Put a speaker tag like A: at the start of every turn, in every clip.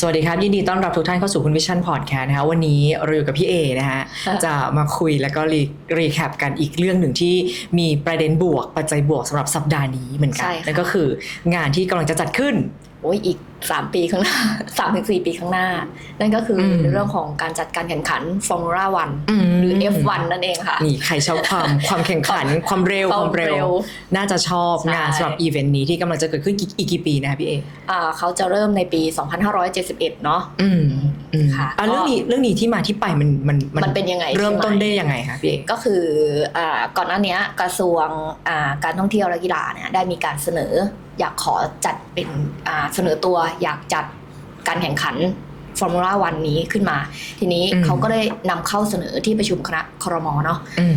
A: สวัสดีครับ ยินดีต้อนรับทุกท่านเข้าสู่คุณวิชั่นพอดแคสต์นะคะวันนี้เราอยู่กับพี่เอนะฮะ
B: ค่ะ
A: จะมาคุยแล้วก็รีรีแคปกันอีกเรื่องหนึ่งที่มีประเด็นบวก ปัจจัยบวกสำหรับสัปดาห์นี้เหมือนกัน
B: ใช่ค่ะ
A: นั่นก็คืองานที่กำลังจะจัดขึ้น
B: โอ้ยอีก 3ปีข้างหน้า3ถึง4ปีข้างหน้า นั่นก็คืออ
A: ม
B: เรื่องของการจัดการแข่งขันฟอร์มูล่าวัน
A: ม
B: หรือ F1 นั่นเองค่ะ
A: นี่ใครชอบความความแข่งขัน ความเร็วความเร็ว น่าจะชอบ
B: ใช่
A: งานสำหรับอีเวนต์นี้ที่กำลังจะเกิดขึ้นกี่อีกกี่ปีนะคะพี่เอ
B: อ่าเขาจะเริ่มในปี 2571 เนาะ
A: อืมอืม
B: ค่ะ
A: อะเรื่องนี้เรื่องนี้ที่มาที่ไปมันมัน
B: มันเป็นยังไง
A: เริ่ม
B: ใช่ไหม
A: ต้นได้ยังไงคะพี่เอ
B: ก็คืออ่าก่อนหน้านี้กระทรวงอ่าการท่องเที่ยวและกีฬาเนี่ยได้มีการเสนออยากขอจัดเป็นอ่าเสนอตัวอยากจัดการแข่งขันฟอร์มูล่าวันนี้ขึ้นมา ทีนี้เขาก็ได้นำเข้าเสนอที่ประชุมคณะครมเนาะ
A: อืม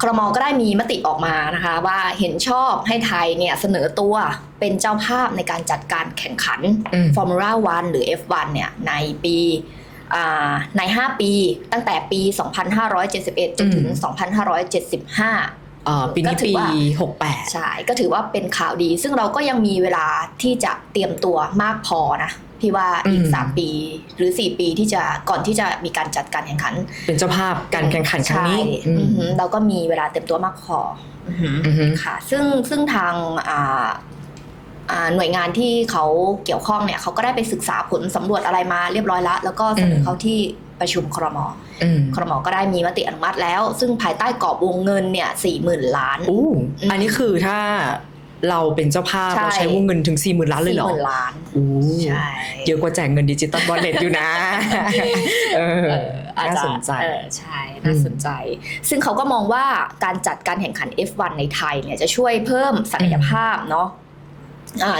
B: ครมก็ได้มีมติออกมานะคะ ว่าเห็นชอบให้ไทยเนี่ยเสนอตัวเป็นเจ้าภาพในการจัดการแข่งขัน
A: อืม
B: ฟอร์มูล่าวันหรือ F1 เนี่ยในปีอ่าใน 5 ปีตั้งแต่ปี 2571 จนถึง 2575
A: เอ่อ ปีนี้
B: ก็ถื
A: ปี
B: อว่า
A: หกแปด
B: ใช่ก็ถือว่าเป็นข่าวดี ซึ่งเราก็ยังมีเวลาที่จะเตรียมตัวมากพอนะพี่ว่าอีก3ปีหรือ4ปีที่จะก่อนที่จะมีการจัดการแข่งขัน
A: เป็นเจ้าภาพการแข่งขันครั้งนี้
B: ใช่
A: อืม
B: อือหือเราก็มีเวลาเตรียมตัวมากพออือหือ
A: อือฮึ
B: ค่ะ ซึ่งซึ่งทางอ่าอ่าหน่วยงานที่เขาเกี่ยวข้องเนี่ยเขาก็ได้ไปศึกษาผลสำรวจอะไรมาเรียบร้อยแล้ว แล้วก็เสนอเขาที่ ประชุมครม
A: อืม
B: ครมก็ได้มีมติอนุมัติแล้ว ซึ่งภายใต้กรอบวงเงินเนี่ยสี่หมื่นล้าน
A: อู้
B: อืม
A: อันนี้คือถ้าเราเป็นเจ้าภาพ
B: ใช่
A: เราใช้วงเงินถึงสี่หมื่นล้านเลยเหรอ
B: สี่หมื่นล้าน
A: อู้
B: ใช่
A: เยอะกว่าแจกเงินดิจิตอลบอลเลตอยู่นะเออ
B: เอออาจ
A: น่า
B: จะ
A: สนใจ
B: เออใช่น่าสนใจ ซึ่งเขาก็มองว่าการจัดการแข่งขัน F1 ในไทยเนี่ยจะช่วยเพิ่มศักยภาพเนาะอ่า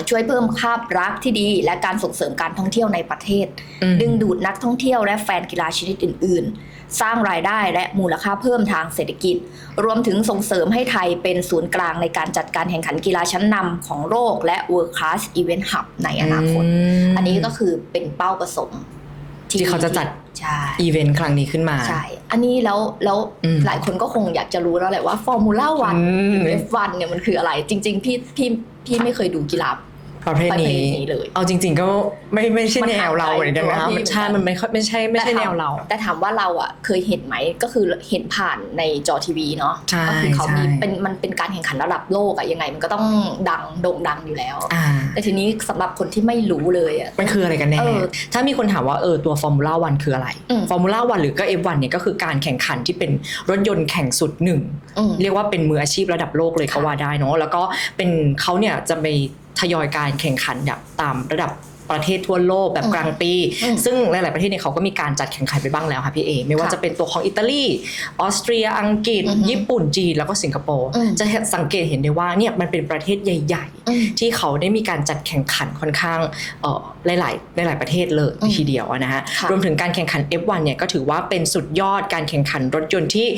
B: ช่วยเพิ่มภาพลักษณ์ที่ดี และการส่งเสริมการท่องเที่ยวในประเทศ
A: อืม
B: ดึงดูดนักท่องเที่ยวและแฟนกีฬาชนิดอื่น ๆ สร้างรายได้และมูลค่าเพิ่มทางเศรษฐกิจ รวมถึงส่งเสริมให้ไทยเป็นศูนย์กลางในการจัดการแข่งขันกีฬาชั้นนำของโลกและ World Class Event Hub ในอนาคต
A: ม
B: อันนี้ก็คือเป็นเป้าประสงค์
A: ที่เขาจะจัด
B: ใช่
A: อีเวนต์ครั้งนี้ขึ้นมา
B: ใช่ อันนี้แล้วแล้ว
A: อืม
B: หลายคนก็คงอยากจะรู้แล้วแหละว่าฟอร์มูล่าวัน
A: อืม
B: F1 เนี่ยมันคืออะไร จริง ๆ พี่พี่พี่ไม่เคยดูกีฬา
A: ประเภท
B: ประเภ
A: นี้
B: ทนี้เลย
A: เอาจริง ๆ ก็ไม่ไม่ใช่
B: มัน
A: แนวเรา
B: ห่างไกล
A: เหมือนกันนะ
B: ตัวพี่
A: มันใช่
B: เหมือนกัน
A: มันไม่ค่อยไม่ใช่ไม่ใช่
B: ต่ถ
A: แนวเรา
B: แต่ถามว่าเราอะเคยเห็นไหมก็คือเห็นผ่านในจอทีวีเนาะ
A: ใช่
B: ก็คือเขามี
A: ใช่
B: เป็นมันเป็นการแข่งขันระดับโลกอะยังไง มันก็ต้องดังโด่งดังอยู่แล้ว
A: อ่า
B: แต่ทีนี้สำหรับคนที่ไม่รู้เลยอะ
A: มันคืออะไรกันแน่
B: เออ
A: ถ้ามีคนถามว่าเออตัวฟอร์มูล่าวันคืออะไร
B: อืม
A: ฟอร์มูล่าวันหรือก็ F1 เนี่ยก็คือการแข่งขันที่เป็นรถยนต์แข่งสุดหนึ่ง
B: อืม
A: เรียกว่าเป็นมืออาชีพระดับโลกเลยก็
B: ค่ะ
A: ว่าได้เนาะแล้วก็เป็นเขาเนี่ยจะไป ทยอยการแข่งขันแบบตามระดับประเทศทั่วโลกแบบ
B: อืม
A: กลางปี
B: อืม
A: ซึ่งหลาย ๆ ประเทศเนี่ยเขาก็มีการจัดแข่งขันไปบ้างแล้วค่ะพี่เอ ไม่ว่า
B: ค่ะ
A: จะเป็นตัวของอิตาลี ออสเตรีย อังกฤษ
B: อือฮึ
A: ญี่ปุ่น จีน แล้วก็สิงคโปร์
B: อืม
A: จะสังเกตเห็นได้ว่าเนี่ยมันเป็นประเทศใหญ่ๆ
B: อืม
A: ที่เขาได้มีการจัดแข่งขันค่อนข้างเอ่อหลาย ๆ หลาย ๆ ประเทศเลย
B: อืม
A: ทีเดียวอะนะฮะ
B: ค่ะ
A: รวมถึงการแข่งขัน F1 เนี่ยก็ถือว่าเป็นสุดยอดการแข่งขันรถยนต์ที่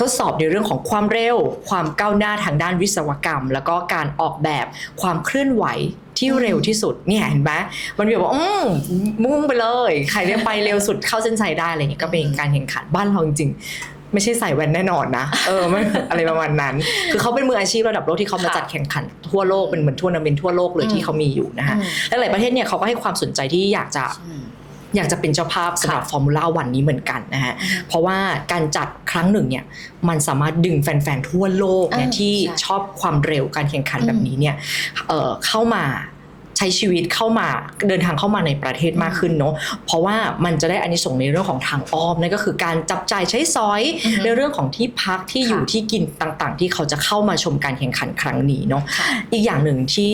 A: ทดสอบในเรื่องของความเร็ว ความก้าวหน้าทางด้านวิศวกรรม แล้วก็การออกแบบความเคลื่อนไหวที่เร็วที่สุดเนี่ยเห็นไหมมันแบบว่าอืมมุ่งไปเลย ใครได้ไปเร็วสุดเข้าเส้นชัยได้อะไรอย่างเงี้ยก็เป็นการแข่งขันบ้านเราจริงๆไม่ใช่ใส่แว่นแน่นอนนะเออไม่อะไรประมาณนั้น คือเขาเป็นมืออาชีพระดับโลกที่เขามา
B: ค่ะ
A: จัดแข่งขันทั่วโลกเป็นเหมือนทัวร์นาเมนต์ทั่วโลกเลย
B: อืม
A: ที่เขามีอยู่นะฮะ
B: อืม
A: และหลายประเทศเนี่ยเขาก็ให้ความสนใจที่อยากจะ
B: อืม
A: อยากจะเป็นเจ้าภาพสำหรับ
B: ค่ะ
A: ฟอร์มูล่าวันนี้เหมือนกันนะฮะเพราะว่าการจัดครั้งหนึ่งเนี่ยมันสามารถดึงแฟนๆทั่วโลกเนี่ย
B: อ่า
A: ที่
B: ใช่
A: ชอบความเร็วการแข่งขัน
B: อืม
A: แบบนี้เนี่ยเอ่อเข้ามาใช้ชีวิตเข้ามาเดินทางเข้ามาในประเทศมากขึ้นเนาะเพราะว่ามันจะได้อานิสงส์ในเรื่องของทางอ้อมนั่นก็คือการจับจ่ายใช้สอย
B: อือฮึ
A: ในเรื่องของที่พักที่อยู่
B: ค่ะ
A: ที่กินต่างๆ ที่เขาจะเข้ามาชมการแข่งขันครั้งนี้เนาะ
B: ค่ะ
A: อีกอย่างหนึ่งที่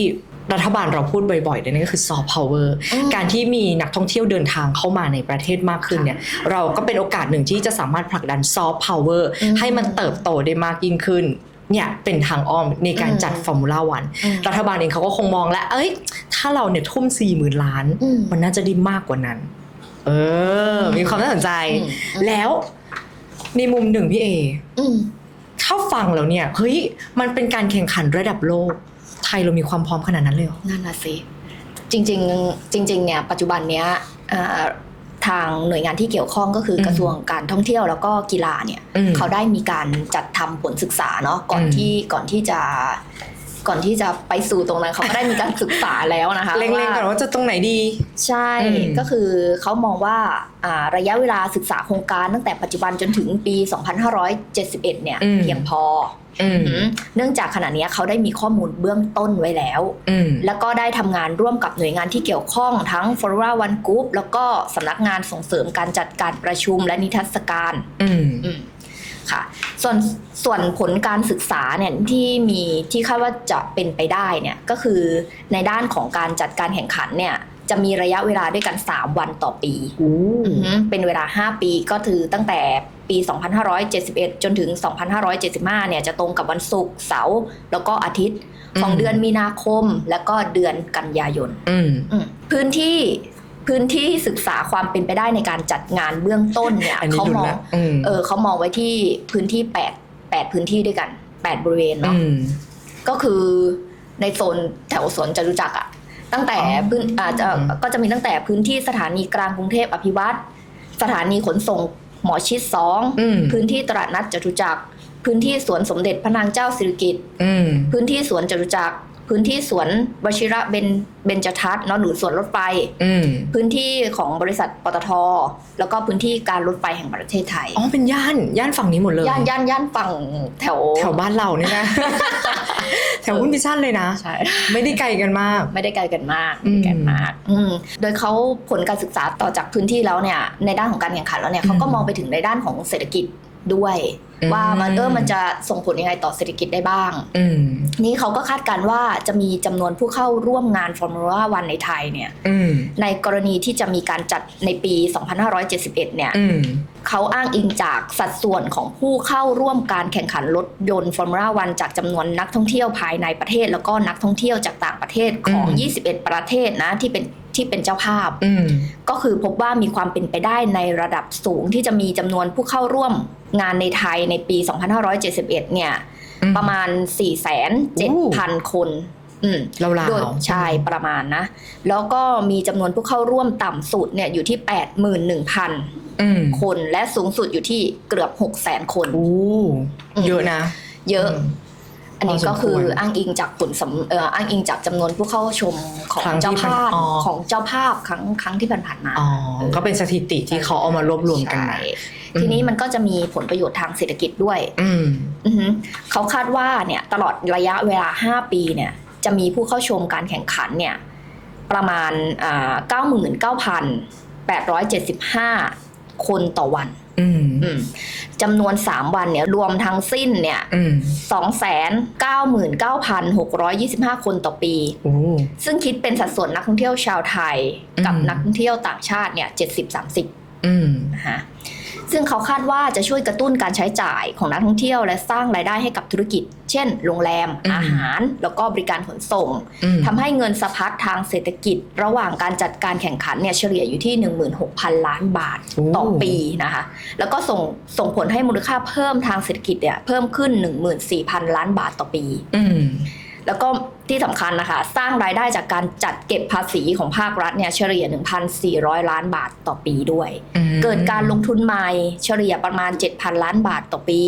A: รัฐบาลเราพูดบ่อยๆเลยนั่นก็คือซอฟต์พาวเวอร์
B: อืม
A: การที่มีนักท่องเที่ยวเดินทางเข้ามาในประเทศมากขึ้นเนี่ยเราก็เป็นโอกาสหนึ่งที่จะสามารถผลักดันซอฟต์พาวเวอร์
B: อืม
A: ให้มันเติบโตได้มากยิ่งขึ้นเนี่ยเป็นทางอ้อมในการ
B: อืม
A: จัดฟอร์มูล่าวัน
B: อืม
A: รัฐบาลเองเขาก็คงมองแล้ว เอ้ย ถ้าเราเนี่ยทุ่มสี่หมื่นล้าน
B: อืม
A: มันน่าจะได้มากกว่านั้น เออ มีความน่าสนใจ
B: อืม
A: แล้วในมุมหนึ่งพี่เอ
B: อืม
A: ถ้าฟังแล้วเนี่ย เฮ้ย มันเป็นการแข่งขันระดับโลก ไทยเรามีความพร้อมขนาดนั้นเลยเหรอ
B: นั่นน่ะสิจริงๆจริงๆเนี่ยปัจจุบันเนี้ยเอ่อทางหน่วยงานที่เกี่ยวข้องก็คืออ
A: ม
B: กระทรวงการท่องเที่ยวแล้วก็กีฬาเนี่ย
A: อืม
B: เขาได้มีการจัดทำผลศึกษาเนาะก่อน
A: อืม
B: ที่ก่อนที่จะ ก่อนที่จะไปสู่ตรงนั้นเขาก็ได้มีการศึกษาแล้วนะคะ
A: เล็งๆก่อนว่าจะตรงไหนดี
B: ใช่
A: อืม
B: ก็คือเขามองว่าอ่าระยะเวลาศึกษาโครงการตั้งแต่ปัจจุบันจนถึงปี 2571 เนี่ยเพียงพอ
A: อืม
B: อืม เนื่องจากขณะนี้เขาได้มีข้อมูลเบื้องต้นไว้แล้ว
A: อืม
B: แล้วก็ได้ทำงานร่วมกับหน่วยงานที่เกี่ยวข้องทั้ง f o r a One Group แล้วก็สำนักงานส่งเสริมการจัดการประชุมและนิทรรศการ
A: อืม
B: อืมค่ะส่วนส่วนผลการศึกษาเนี่ยที่มีที่คาดว่าจะเป็นไปได้เนี่ยก็คือในด้านของการจัดการแข่งขันเนี่ย จะมีระยะเวลาด้วยกัน 3 วันต่อปี
A: โอ้
B: อือหือเป็นเวลา 5 ปีก็คือตั้งแต่ปี 2571 จนถึง 2575 เนี่ยจะตรงกับวันศุกร์เสาร์แล้วก็อาทิตย์ของเดือนมีนาคมแล้วก็เดือนกันยายน
A: อืม
B: อืมพื้นที่พื้นที่ศึกษาความเป็นไปได้ในการจัดงานเบื้องต้นเนี่ย
A: อันนี้
B: เขา
A: ดู
B: มอง
A: แล้วอืม
B: เออเขามองไว้ที่พื้นที่แปดแปดพื้นที่ด้วยกันแปดบริเวณ
A: อื
B: เนาะ
A: ม
B: ก็คือในโซนแถวสวนจตุจักรอะ ตั้งแต่
A: อ๋อ
B: พื้นอาจจะ
A: อืม
B: ก็จะมีตั้งแต่พื้นที่สถานีกลางกรุงเทพอภิวัตรสถานีขนส่งหมอชิดสอง
A: อืม
B: พื้นที่ตลาดนัดจตุจักร พื้นที่สวนสมเด็จพระนางเจ้าสิริกิติ์
A: อืม
B: พื้นที่สวนจตุจักร พื้นที่สวนวชิระเบนเบญจทัศน์เนาะหรือสวนรถไฟ
A: อืม
B: พื้นที่ของบริษัทปตทแล้วก็พื้นที่การรถไฟแห่งประเทศไทย
A: อ๋อเป็นย่านย่านฝั่งนี้หมดเลย
B: ย่านย่านย่านฝั่งแถว
A: แถวบ้านเราเนี่ยนะแถวหุ้นพิชั่นเลยนะ
B: ใช่
A: ไม่ได้ไกลกันมาก
B: ไม่ได้ไกลกันมาก
A: อืม
B: ไม่ได้ไกลมาก อืมโดยเขาผลการศึกษาต่อจากพื้นที่แล้วเนี่ยในด้านของการแข่งขันแล้วเนี่ยเขาก็มองไปถึงในด้านของเศรษฐกิจด้วย ว่ามันเออมันจะส่งผลยังไงต่อเศรษฐกิจได้บ้าง
A: อืม
B: นี่เขาก็คาดการณ์ว่าจะมีจำนวนผู้เข้าร่วมงานฟอร์มูล่าวันในไทยเนี่ย
A: อืม
B: ในกรณีที่จะมีการจัดในปี 2571 เนี่ย
A: อืม
B: เขาอ้างอิงจากสัดส่วนของผู้เข้าร่วมการแข่งขันรถยนต์ฟอร์มูล่าวันจากจำนวนนักท่องเที่ยวภายในประเทศ แล้วก็นักท่องเที่ยวจากต่างประเทศของ
A: อืม
B: 21 ประเทศนะที่เป็น ที่เป็นเจ้าภาพ
A: อืม
B: ก็คือพบว่ามีความเป็นไปได้ในระดับสูงที่จะมีจำนวนผู้เข้าร่วมงานในไทยในปี 2571 เนี่ย
A: อืม
B: ประมาณ 4,700,000 คนอืม
A: เราลา
B: โดยวใช่ประมาณนะ แล้วก็มีจำนวนผู้เข้าร่วมต่ำสุดเนี่ยอยู่ที่ 81,000
A: อืม
B: คน และสูงสุดอยู่ที่เกือบ 600,000 คน
A: โอ้เยอะนะ
B: เยอะ
A: ม
B: อันนี้ก็คือ
A: พอสมควร
B: อ้างอิงจากผลสำเอ่ออ้างอิงจากจำนวนผู้เข้าชมของ
A: ครั้งที่
B: เจ้าภาพ
A: ผ่านอ๋อ
B: ของเจ้าภาพครั้งครั้งที่ผ่านๆมา
A: อ๋อก็เป็นสถิติที่เขาเอามารวบรวมกัน
B: ใช่
A: มา
B: ทีนี้มันก็จะมีผลประโยชน์ทางเศรษฐกิจด้วย
A: อืม
B: อือฮึเขาคาดว่าเนี่ยตลอดระยะเวลา 5 ปีเนี่ยจะมีผู้เข้าชมการแข่งขันเนี่ยประมาณอ่า99,875 คนต่อวัน
A: อืม
B: อืม จำนวน 3 วันเนี่ยรวมทั้งสิ้นเนี่ย
A: อืม
B: 299,625คนต่อปี
A: โอ้
B: ซึ่งคิดเป็นสัดส่วนนักท่องเที่ยวชาวไทย กับ
A: อืม
B: นักท่องเที่ยวต่างชาติเนี่ย70-30
A: อืม
B: นะคะ ซึ่งเขาคาดว่าจะช่วยกระตุ้นการใช้จ่ายของนักท่องเที่ยว และสร้างรายได้ให้กับธุรกิจ เช่น โรงแรม
A: อืม
B: อาหาร แล้วก็บริการขนส่ง
A: อืม
B: ทำให้เงินสะพัดทางเศรษฐกิจ ระหว่างการจัดการแข่งขันเนี่ยเฉลี่ยอยู่ที่ 16,000 ล้านบาท
A: โอ้
B: ต่อปีนะคะ แล้วก็ส่งส่งผลให้มูลค่าเพิ่มทางเศรษฐกิจเนี่ยเพิ่มขึ้น 14,000 ล้านบาทต่อปี
A: อืม
B: แล้วก็ ที่สำคัญนะคะ สร้างรายได้จากการจัดเก็บภาษีของภาครัฐเนี่ยเฉลี่ย 1,400 ล้านบาทต่อปีด้วย
A: อืม
B: เกิดการลงทุนใหม่เฉลี่ยประมาณ 7,000 ล้านบาทต่อปี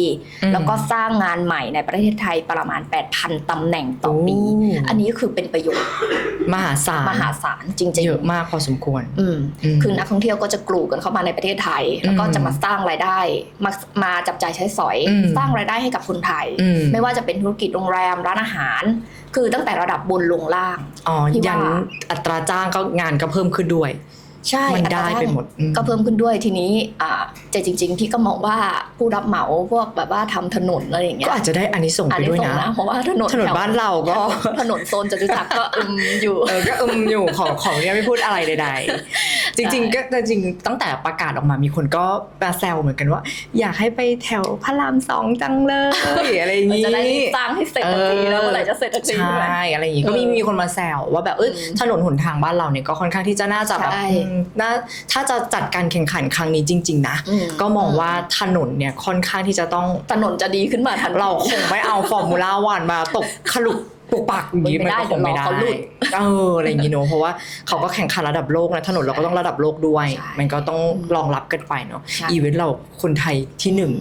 A: อืม
B: แล้วก็สร้างงานใหม่ในประเทศไทยประมาณ 8,000ตำแหน่งต่อปี
A: โอ้
B: อันนี้คือเป็นประโยชน์
A: มหาศาล
B: มหาศาลจริง
A: เยอะมากพอสมควร
B: ๆอืม
A: อืม
B: คือนักท่องเที่ยวก็จะกลูกันเข้ามาในประเทศไทย แล้วก็
A: อืม
B: จะมาสร้างรายได้มามาจับจ่ายใช้สอย
A: อืม
B: สร้างรายได้ให้กับคนไทย
A: อืม
B: ไม่ว่าจะเป็นธุรกิจโรงแรมร้านอาหาร คือตั้งแต่ระดับบนลงล่าง
A: อ๋อ
B: ที่ว่า
A: ยันอัตราจ้างก็งานก็เพิ่มขึ้นด้วย
B: ใช่
A: มันได้
B: อัตราจ้าง
A: ไปหมดอืม
B: ก็เพิ่มขึ้นด้วยทีนี้อ่าแต่จริงๆที่ก็มองว่าผู้รับเหมาพวกแบบว่าทำถนนอะไรอย่างเงี้ย
A: ก็อาจจะได้อันนี้ส่งส์
B: อัน
A: ไป
B: นี้
A: ด้วย
B: ส่ง
A: นะ
B: นะ เพราะว่าถนน
A: ถนน
B: แถว
A: บ้านเราก็
B: ถนนโซนจตุจักรก็ อืมอยู่
A: เออก็อืมอยู่ขอขออนุญาตไม่พูดอะไรใดๆ จริงๆก็จริงๆตั้งแต่ประกาศออกมามีคนก็มาแซวเหมือนกันว่า อยากให้ไปแถวพระรามสองจังเลยอะไรอย่าง
B: มัน
A: นี้
B: จะได้รีบสร้างให้เสร็จสักทีแล้วเมื่อไหร่จะเสร็จสักที
A: ใช
B: ใช่ไหม่
A: อะไรอย่างนี้ก็มี
B: เออ
A: มีคนมาแซวว่าแบบเออ
B: อืม
A: ถนนหนทางบ้านเราเนี่ยก็ค่อนข้างที่จะน่าจะแบบ
B: ใช่
A: อืมน่าถ้าจะจัดการแข่งขันครั้งนี้จริง ๆ นะ
B: อื
A: ก็มองว่าถนนเนี่ยค่อนข้างที่จะต้อง
B: ถนนจะดีขึ้นมาทันที
A: เราคงไม่เอาฟอร์มูล่าวันมาตกขลุก ปุกปักอย่างนี้
B: ไม่
A: มัน
B: ได้
A: ก็คงไม่
B: เดี๋ยวรอ
A: ได้
B: เขาหลุด
A: เอออะไรอย่างนี้เนอะเพราะว่าเขาก็แข่งขันระดับโลกนะถนนเราก็ต้องระดับโลกด้วย
B: ใช่
A: มันก็ต้องรองรับกันไปเนาะ
B: ใช่
A: อีเวนต์เราคนไทยที่หนึ่ง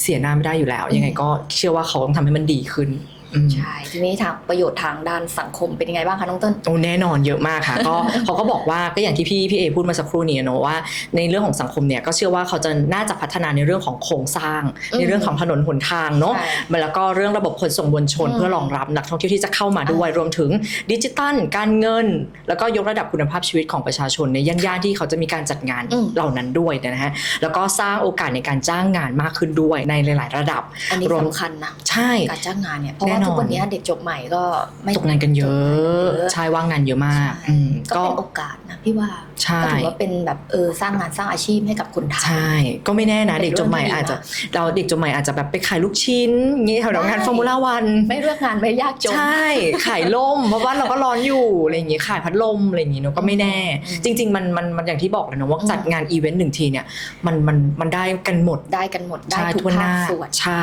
A: เสียหน้าไม่ได้อยู่แล้ว ยังไงก็เชื่อว่าเขาต้องทำให้มันดีขึ้นอืม
B: ใช่ทีนี้ทางประโยชน์ทางด้านสังคมเป็นยังไงบ้างคะน้องต้น
A: โอ้แน่นอนเยอะมากค่ะ ก็เขาก็บอกว่าก็อย่างที่พี่พี่เอพูดมาสักครู่นี้เนอะว่า ในเรื่องของสังคมเนี่ยก็เชื่อว่าเขาจะน่าจะพัฒนาในเรื่องของโครงสร้าง
B: อืม
A: ในเรื่องของถนนหนทางเนาะ
B: ใช่
A: แล้วก็เรื่องระบบขนส่งมวลชน
B: อืม
A: เพื่อรองรับนักท่องเที่ยวที่จะเข้ามาด้วยรวมถึงดิจิตัล การเงิน แล้วก็ยกระดับคุณภาพชีวิตของประชาชนในย่านๆที่เขาจะมีการจัดงาน
B: อืม
A: เหล่านั้นด้วยนะฮะแล้วก็สร้างโอกาสในการจ้างงานมากขึ้นด้วยในหลาย ๆ ระดับ
B: อันนี้
A: รวม
B: สำคัญนะ
A: ใช่
B: การจ้างงานเนี่ยเพราะว่า
A: แน่นอน
B: ทุกวันนี้เด็กจบใหม่ก็ไม่
A: ตกงานกันเยอะ
B: เยอะ
A: ใช่ว่างงานเยอะมาก
B: ใช่
A: อืม
B: ก็
A: ก็
B: เป็นโอกาสนะ พี่ว่า
A: ใช่
B: ก็ถือว่าเป็นแบบเออสร้างงานสร้างอาชีพให้กับคนไทย
A: ใช่ ก็ไม่แน่นะ
B: เป็น
A: เด็กจบใหม่
B: เรื่องที่ดี
A: อาจจะ
B: นะ
A: เราเด็กจบใหม่อาจจะแบบไปขายลูกชิ้นอย่างงี้แถวๆงาน
B: ได้
A: ฟอร์มูล่าวัน
B: ไม่เลือกงานไม่ยากจน
A: ใช่ขายล่มเพราะว่าเราก็ร้อนอยู่อะไรอย่างงี้ขายพัดลมอะไรอย่างงี้เนอะก็ไม่แน่
B: อืม
A: จริง ๆ มันมันมันอย่างที่บอกเลยนะว่า
B: อืม
A: จัดงานอีเวนต์หนึ่งทีเนี่ยมันมันมันได้กันหมด
B: ได้กันหมดได้
A: ใช่
B: ทุก
A: ทั่วห
B: ภา
A: น้า
B: คส่วน
A: ใช่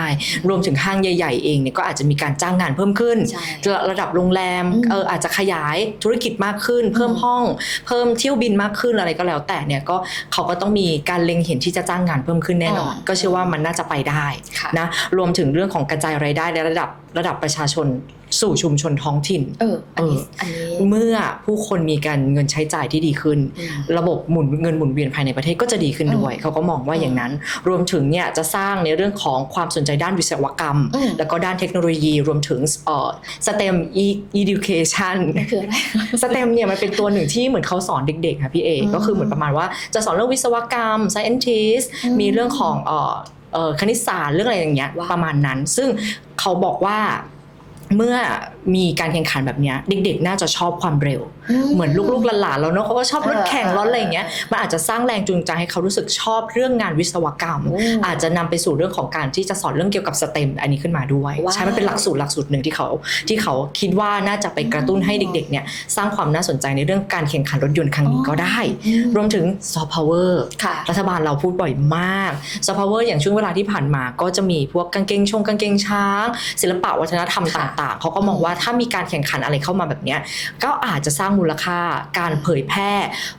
A: รวมถึงห้างใหญ่ ๆ เองเนี่ยก็อาจจะมีการจ้างงานเพิ่มขึ้น
B: ใช่
A: ระระดับโรงแรม
B: อืม
A: เอออาจจะขยายธุรกิจมากขึ้น เพิ่ม
B: อืม
A: ห้องเพิ่มเที่ยวบินมากขึ้นอะไรก็แล้ว แต่เนี่ยก็เขาก็ต้องมีการเล็งเห็นที่จะจ้างงานเพิ่มขึ้นแน่นอน
B: อืม
A: ก็เชื่อว่ามันน่าจะไปได้
B: ค่ะ
A: นะรวมถึงเรื่องของกระจายรายได้ในระดับระดับประชาชน สู่ชุมชนท้องถิ่น
B: เออ อันนี้
A: เออ
B: อันนี้
A: เมื่อผู้คนมีการเงินใช้จ่ายที่ดีขึ้น
B: อืม
A: ระบบหมุนเงินหมุนเวียนภายในประเทศก็จะดีขึ้นด้วย เขาก็มองว่าอย่างนั้น รวมถึงเนี่ยจะสร้างในเรื่องของความสนใจด้านวิศวกรรม
B: อืม
A: แล้วก็ด้านเทคโนโลยีรวมถึงเอ่อ STEM E- education
B: นั่นคืออะไร
A: STEM เนี่ยมันเป็นตัวหนึ่งที่เหมือนเขาสอนเด็กๆค่ะพี่เอ
B: อืม
A: ก็คือเหมือนประมาณว่าจะสอนเรื่องวิศวกรรม scientist
B: อืม
A: มีเรื่องของเอ่อเอ่อคณิตศาสตร์เรื่องอะไรอย่างเงี้ย
B: ว้าว
A: ประมาณนั้น ซึ่งเขาบอกว่า เมื่อมีการแข่งขันแบบเนี้ยเด็กๆ น่าจะชอบความเร็ว เหมือนลูกๆหลานๆเราเนอะเขาก็ชอบรถแข่งรถอะไรอย่างเงี้ยมันอาจจะสร้างแรงจูงใจให้เขารู้สึกชอบเรื่องงานวิศวกรรม
B: โอ้
A: อาจจะนำไปสู่เรื่องของการที่จะสอนเรื่องเกี่ยวกับสเต็มอันนี้ขึ้นมาด้วย
B: ว้าว
A: ใช่มันเป็นหลักสูตรหลักสูตรหนึ่งที่เขาที่เขาคิดว่าน่าจะไปกระตุ้นให้เด็กๆเนี่ยสร้างความน่าสนใจในเรื่องการแข่งขันรถยนต์ครั้งนี้ก็ได้
B: อืม
A: รวมถึงซอฟต์พาวเวอร์
B: ค่ะ
A: รัฐบาลเราพูดบ่อยมากซอฟต์พาวเวอร์อย่างช่วงเวลาที่ผ่านมาก็จะมีพวกกางเกงชงกางเกงช้าง ศิลปะวัฒนธรรม
B: ค่ะ
A: ต่าง ๆเขาก็มองว่าถ้ามีการแข่งขันอะไรเข้ามาแบบเนี้ยก็อาจจะสร้างมูลค่าการเผยแพร่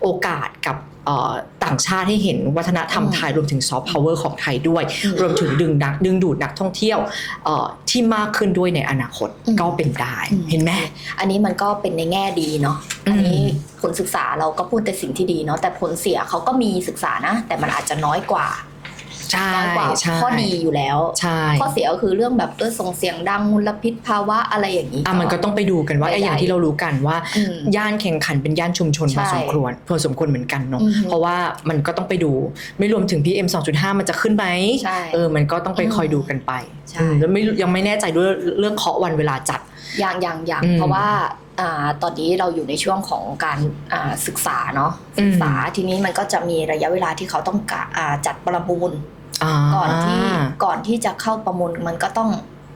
A: โอกาสกับเอ่อต่างชาติให้เห็นวัฒนธรรม
B: อืม
A: ไทยรวมถึงซอฟต์พาวเวอร์ของไทยด้วย
B: อืม
A: รวมถึงดึงนักดึงดูดนักท่องเที่ยวเอ่อที่มากขึ้นด้วยในอนาคต
B: อืม
A: ก็เป็นได้
B: อืม
A: เห็นไหม
B: อันนี้มันก็เป็นในแง่ดีเนาะ
A: อืม
B: อันนี้ผลศึกษาเราก็พูดแต่สิ่งที่ดีเนาะแต่ผลเสียเขาก็มีศึกษานะ แต่มันอาจจะน้อยกว่า
A: ใช่
B: น้อยกว่า
A: ใช่
B: ข้อดีอยู่แล้ว
A: ใช่
B: ข้อเสียก็คือเรื่องแบบเออส่งเสียงดังมลพิษภาวะอะไรอย่างนี้
A: อะมันก็ต้องไปดูกันว่า
B: ใหญ่ๆ
A: ไอ้อย่างที่เรารู้กันว่า
B: อืม
A: ย่านแข่งขันเป็นย่านชุมชน
B: ใช่
A: พอสมควรพอสมควรเหมือนกันเนาะ
B: อือฮึ
A: เพราะว่ามันก็ต้องไปดูไม่รวมถึง PM 2.5 มันจะขึ้นไหม
B: ใช่
A: เออมันก็ต้องไป
B: อืม
A: คอยดูกันไป
B: ใช่
A: อืมแล้วไม่ยังไม่แน่ใจด้วยเรื่องเคาะวันเวลาจัด
B: อย่างอย่างอย่าง
A: อืม
B: เพราะว่าอ่าตอนนี้เราอยู่ในช่วงของการอ่าศึกษาเนาะ
A: อืม
B: ศึกษาทีนี้มันก็จะมีระยะเวลาที่เขาต้องกะอ่าจัดประมูล
A: อ่า
B: ก่อนที่ก่อนที่จะเข้าประมูลมันก็ต้อง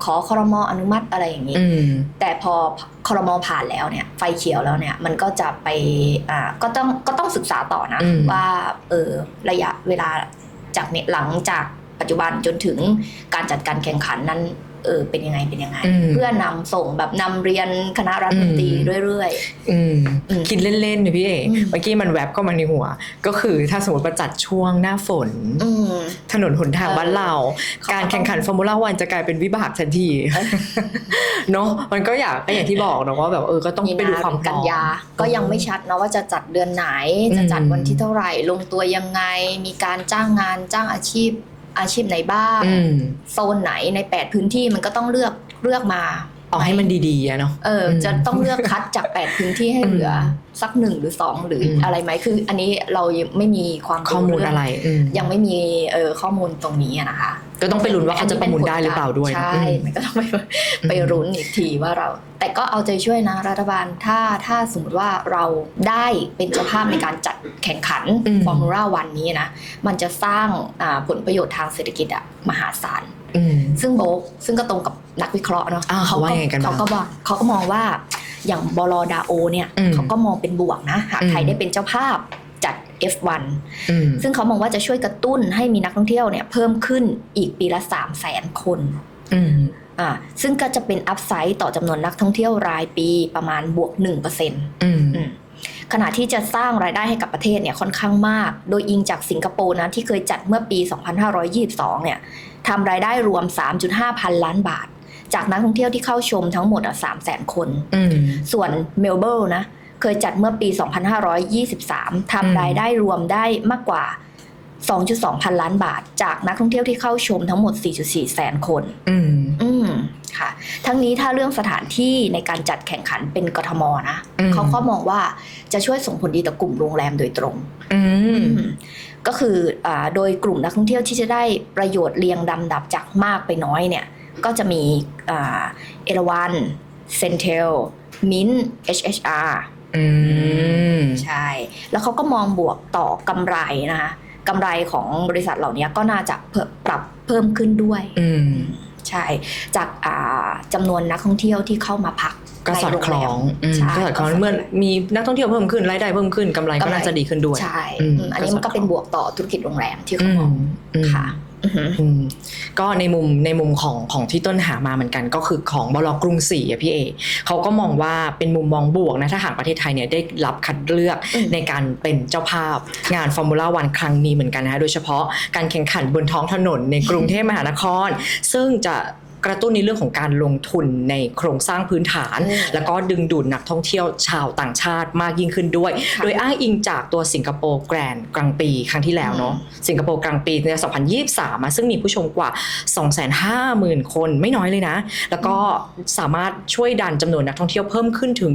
B: ขอคอรมออนุมัติอะไรอย่างนี้
A: อืม
B: แต่พอคอรมอผ่านแล้วเนี่ย ไฟเขียวแล้วเนี่ยมันก็จะไปอ่าก็ต้องก็ต้องศึกษาต่อนะ
A: อืม
B: ว่าเออระยะเวลาจากเนี่ยหลังจากปัจจุบันจนถึงการจัดการแข่งขันนั้น เออเป็นยังไงเป็นยังไง
A: อืม
B: เพื่อนำส่งแบบนำเรียนคณะรัฐมนตรี
A: อืม
B: เรื่อย
A: อืม
B: อืม
A: คิดเล่นๆเนี่ยพี่เอก
B: อืม
A: เมื่อกี้มันแวบเข้ามาในหัว ก็คือถ้าสมมติประจัดช่วงหน้าฝน
B: ๆอืม
A: ถนนหนทาง
B: เออ
A: บ้านเรา
B: เขาก็
A: การแข่งขันฟอร์มูล่าวันจะกลายเป็นวิบากทันที
B: เออ
A: เนาะมันก็อยากก็อย่างที่บอกเนอะว่าแบบเออก็ต้อง
B: มี
A: ไปดู
B: นา
A: ความ
B: หรือ
A: พร้
B: กั
A: อนม
B: ยา ก็ยังไม่ชัดนะว่าจะจัดเดือนไหนจะจัด
A: อืม
B: วันที่เท่าไหร่ลงตัวยังไงมีการจ้างงานจ้างอาชีพ อาชีพไหนบ้าง
A: อืม
B: โซนไหนใน8พื้นที่มันก็ต้องเลือกเลือกมา
A: เอาให้มันดีๆอะเนาะ
B: เอออ
A: ม
B: จะต้องเลือกคัดจาก 8 พื้นที่ให้เหลืออสักหนึ่งหรือสองหรืออ
A: ม
B: อะไรไหมคือ อันนี้เรายังไม่มีความ
A: ข้อมูล
B: เง
A: อะไรอืม
B: ยังไม่มีเออข้อมูลตรงนี้อะนะคะ
A: ก็ต้องไปลุ้นว่าเขาจะประมูลได้หรือเปล่าด้วย
B: ใช่
A: อืม
B: มันก็ต้องไปไปรุ้นอีกทีว่าเรา แต่ก็เอาใจช่วยนะรัฐบาลถ้าถ้าสมมติว่าเราได้เป็นเจ้าภาพในการจัดแข่งขัน
A: อืม
B: ฟอร์มูล่าวันนี้นะ มันจะสร้างอ่าผลประโยชน์ทางเศรษฐกิจอะมหาศาล
A: อืม
B: ซึ่งโบกซึ่งก็ตรงกับนักวิเคราะห์เนาะ
A: อ่าเขาว่ายังไงกันบ้าง
B: เขาก็บอกเขาก็มองว่าอย่างบลดาโอเนี่ย
A: อืม
B: เขาก็มองเป็นบวกนะหาก
A: อืม
B: ไทยได้เป็นเจ้าภาพจัด F1
A: อืม
B: ซึ่งเขามองว่าจะช่วยกระตุ้นให้มีนักท่องเที่ยวเนี่ยเพิ่มขึ้นอีกปีละ3 0 0แสนคน
A: อืม
B: อ่าซึ่งก็จะเป็นอัพไซด์ต่อจำนวนนักท่องเที่ยวรายปีประมาณบวก 1%
A: อืม
B: อืมขณะที่จะสร้างรายได้ให้กับประเทศเนี่ยค่อนข้างมาก โดยอิงจากสิงคโปร์นะที่เคยจัดเมื่อปี 2522 เนี่ยทำรายได้รวม 3.5 พันล้านบาท จากนักท่องเที่ยวที่เข้าชมทั้งหมดอะสามแสนคน
A: อืม
B: ส่วนเมลเบิลนะเคยจัดเมื่อปี 2523
A: อืม
B: ทำรายได้รวมได้มากกว่า 2.2 พันล้านบาท จากนักท่องเที่ยวที่เข้าชมทั้งหมด 4.4 แสนคน
A: อืม
B: อืม ค่ะ ทั้งนี้ถ้าเรื่องสถานที่ในการจัดแข่งขันเป็นกทมนะ
A: อืม
B: เขาก็มองว่าจะช่วยส่งผลดีต่อกลุ่มโรงแรมโดยตรง
A: อืม
B: อืมก็คืออาโดยกลุ่มนักท่องเที่ยวที่จะได้ประโยชน์เรียงลำดับจากมากไปน้อยเนี่ย ก็จะมีอ่าเอราวันเซนเทลมิน HHR
A: อืม
B: ใช่ แล้วเขาก็มองบวกต่อกำไรนะคะกำไรของบริษัทเหล่านี้ก็น่าจะเพิ่มปรับเพิ่มขึ้นด้วย
A: อืม
B: ใช่ จากอ่าจำนวนนักท่องเที่ยวที่เข้ามาพัก
A: ก็สอดคล้องอืม
B: ใช่
A: ก็สอดคล้องเมื่อมีนักท่องเที่ยวเพิ่มขึ้นรายได้เพิ่มขึ้นกำไรก็น่าจะดีขึ้นด้วย
B: ใช่
A: อืม
B: อืมอันนี้มันก็เป็นบวกต่อธุรกิจโรงแรมที่
A: อื
B: เขา
A: ม
B: มอง
A: อืม
B: ค่ะอือหือ
A: อืม ก็ในมุมในมุมของของที่ต้นหามาเหมือนกัน ก็คือของบลกรุงศรีอะพี่เอเขาก็มองว่าเป็นมุมมองบวกนะถ้าหากประเทศไทยเนี่ยได้รับคัดเลือก
B: อืม
A: ในการเป็นเจ้าภาพงานฟอร์มูล่าวันครั้งนี้เหมือนกันนะคะโดยเฉพาะการแข่งขันบนท้องถนนในกรุงเทพมหานคร ซึ่งจะ กระตุ้นในเรื่องของการลงทุนในโครงสร้างพื้นฐาน
B: อืม
A: แล้วก็ดึงดูดนักท่องเที่ยวชาวต่างชาติมากยิ่งขึ้นด้วย
B: ค่ะ
A: โดยอ้างอิงจากตัวสิงคโปร์แกรนด์กลางปีครั้งที่แล้วเนาะสิงคโปร์กลางปีใน 2023อะซึ่งมีผู้ชมกว่า 250,000 คนไม่น้อยเลยนะ แล้วก็สามารถช่วยดันจำนวนนักท่องเที่ยวเพิ่มขึ้นถึง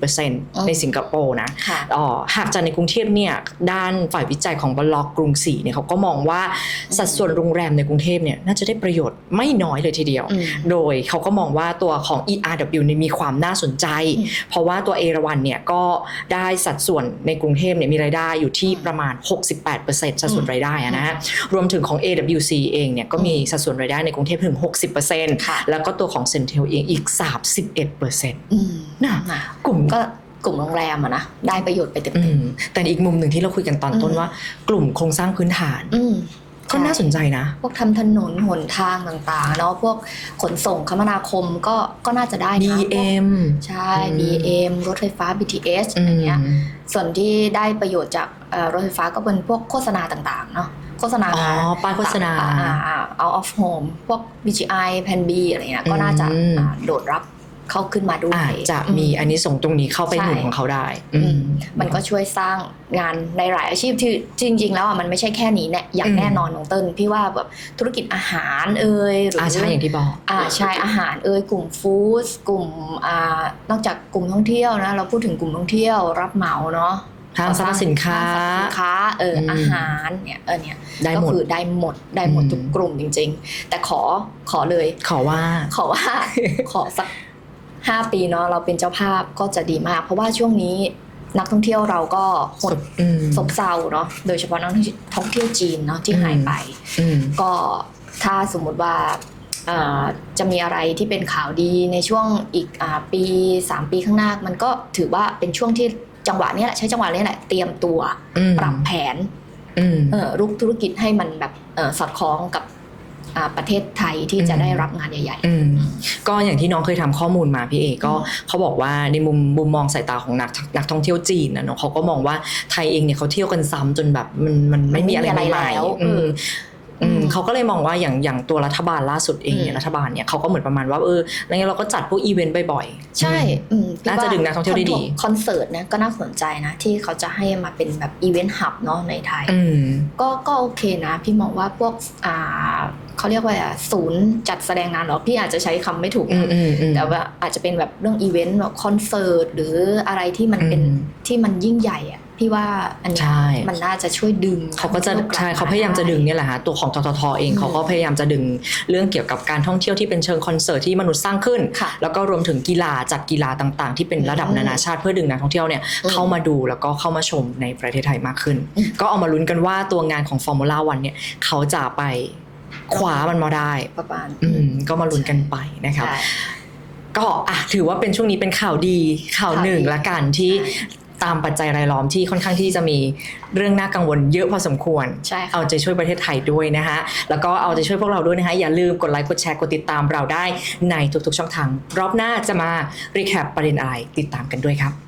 A: 20%ในสิงคโปร์นะ
B: ค่ะ
A: อ๋อหากจากในกรุงเทพเนี่ยด้านฝ่ายวิจัยของบล็อกกรุงศรีเนี่ยเขาก็มองว่าสัดส่วนโรงแรมในกรุงเทพเนี่ยน่าจะได้ประโยชน์ไม่น้อยเลยทีเดียว
B: อืม
A: โดยเขาก็มองว่าตัวของ ERW เนี่ยมีความน่าสนใจ
B: อืม
A: เพราะว่าตัวเอราวันเนี่ยก็ได้สัดส่วนในกรุงเทพเนี่ยมีรายได้อยู่ที่ประมาณ 68%สัดส่วนรายได้อะนะฮะรวมถึงของ AWC เองเนี่ยก็มีสัดส่วนรายได้ในกรุงเทพถึง 60%
B: ค่ะ
A: แล้วก็ตัวของเซนเทลเองอีก 31%
B: อืม
A: น่ะ
B: นะ
A: กลุ่ม
B: ก็กลุ่มโรงแรมอะนะได้ประโยชน์ไปเต็ม
A: อืมแต่อีกมุมหนึ่งที่เราคุยกันตอนต้น
B: อืม
A: ว่า กลุ่มโครงสร้างพื้นฐาน
B: ๆอืม
A: ก็น่าสนใจนะ
B: พวกทำถนนหนทางต่างๆเนาะพวกขนส่งคมนาคมก็ก็น่าจะได้นะ
A: DM
B: ใช่
A: อืม
B: BM รถไฟฟ้า BTS
A: อื
B: อะไร
A: ม
B: เงี้ยส่วนที่ได้ประโยชน์จากเอ่อรถไฟฟ้าก็เป็นพวกโฆษณาต่างๆเนาะโฆษณา
A: อ๋อป้ายโฆษณา
B: อ่อ่า out of home พวก BGI แพน B อะไรเงี้ยก็น่าจะ
A: อืม
B: อ่าโดดรับ เข้าขึ้นมาด้วย
A: อาจจะมีอันนี้ส่งส์ตรงนี้เข้าไป
B: ใช่
A: หนุนของเขาได้
B: อื
A: อื
B: ม
A: ม
B: มันก็ช่วยสร้างงานในหลายอาชีพที่จริง ๆ แล้วอะมันไม่ใช่แค่นี้เนี่ยอย่าง
A: อืม
B: แน่นอนน้องเติ้ลพี่ว่าแบบธุรกิจอาหารเอ่ยหรือ
A: อ่า
B: อ
A: ใช่อย่างที่บอก
B: อ่าใช่อาหารเอ่ยกลุ่มฟู้ดกลุ่มอ่านอกจากกลุ่มท่องเที่ยวนะเราพูดถึงกลุ่มท่องเที่ยวรับเหมาเนาะ
A: ห้างสรรพสินค้า
B: ห้งสรรพสินค้าเอออ
A: ม
B: อาหารเนี่ยเออเนี่ย
A: ได้
B: ก็
A: หมด
B: คือได้หมดได้หมด
A: อืม
B: ทุกกลุ่มจริง ๆ แต่ขอขอเลย
A: ขอว่า
B: ขอว่าขอสัก ห้าปีเนาะเราเป็นเจ้าภาพก็จะดีมาก เพราะว่าช่วงนี้นักท่องเที่ยวเราก็หด
A: อืม
B: ซบเซาเนาะโดยเฉพาะนักท่องเที่ยวจีนเนาะที่
A: อืม
B: หายไป
A: อืม
B: ก็ถ้าสมมุติว่าอ่าจะมีอะไรที่เป็นข่าวดีในช่วงอีกอาปี 3 ปีข้างหน้า มันก็ถือว่าเป็นช่วงที่จังหวะเนี้ยแหละใช้จังหวะนี้แหละเตรียมตัว
A: อืม
B: ปรับแผน
A: อืม
B: เอ่อรุกธุรกิจให้มันแบบเอ่อสอดคล้องกับอ่า ประเทศไทยที่จะ
A: อืม
B: ได้รับงานใหญ่
A: อืมก็อย่างที่น้องเคยทำข้อมูลมาพี่เอก็
B: อืม
A: เขาบอกว่าในมุมมุมมองสายตาของนักนักท่องเที่ยวจีนนะเนาะเขาก็มองว่าไทยเองเนี่ยเขาเที่ยวกันซ้ำจนแบบมันมันไม่มีอะไร
B: มันไม่มีอะไร
A: ใหม่ เขาก็เลยมองว่าอย่างอย่างตัวรัฐบาลล่าสุดเองเนี่ย
B: อืม
A: รัฐบาลเนี่ยเขาก็เหมือนประมาณว่าเออแล้วงั้นเราก็จัดพวกอีเวนต์บ่อยๆ
B: ๆใช่
A: อืม
B: อืมพี่
A: น่าจะดึงนักท่องเที่ยวได้ดี
B: คอนเสิร์ตเนี่ยก็น่าสนใจนะ ที่เขาจะให้มาเป็นแบบอีเวนต์ฮับเนาะในไทย
A: อืม
B: ก็ก็โอเคนะ พี่มองว่าพวกอ่าเขาเรียกว่าอะศูนย์จัดแสดงงานเหรอพี่อาจจะใช้คำไม่ถูก
A: อื
B: นะ
A: มอืมอืม
B: แต่ว่าอาจจะเป็นแบบเรื่องอีเวนต์แบบคอนเสิร์ตหรืออะไรที่มันเป็น
A: อืม
B: ที่มันยิ่งใหญ่อะ พี่ว่าอันเนี้ย
A: ใช่
B: มันน่าจะช่วยดึง
A: เขาก็จะ
B: นัท่องที่ยวกลับ
A: ใช่เขาพยายามจะดึงเนี่ยแหละฮะตัวของทททเอง
B: อืม
A: เขาก็พยายามจะดึงเรื่องเกี่ยวกับการท่องเที่ยวที่เป็นเชิงคอนเสิร์ตที่มนุษย์สร้างขึ้น
B: ค่ะ
A: แล้วก็รวมถึงกีฬาจัดกีฬาต่างๆ ที่เป็นระดับ
B: อืม
A: นานาชาติเพื่อดึงนักท่องเที่ยวเนี่ย
B: อืม
A: เข้ามาดูแล้วก็เข้ามาชมในประเทศไทยมากขึ้น
B: อืม
A: ก็เอามาลุ้นกันว่าตัวงานของฟอร์มูล่าวันเนี่ยเขาจะไปคว้ามันมาได้
B: ประมาณ
A: อืมก็มาลุ้นกันไปนะครับ
B: ใช่
A: ก็อะถือว่าเป็นช่วงนี้เป็นข่าวดีข่าว
B: ข่าว
A: หนึ่ง
B: ดี
A: ละกันที่
B: ใช่
A: ตามปัจจัยรายล้อมที่ค่อนข้างที่จะมีเรื่องน่ากังวลเยอะพอสมควร
B: ใช่ค่ะ
A: เอาใจช่วยประเทศไทยด้วยนะฮะแล้วก็เอาใจช่วยพวกเราด้วยนะฮะอย่าลืมกดไลค์กดแชร์กดติดตามเราได้ในทุกๆช่องทางรอบหน้าจะมารีแคปประเด็นอะไรติดตามกันด้วยครับ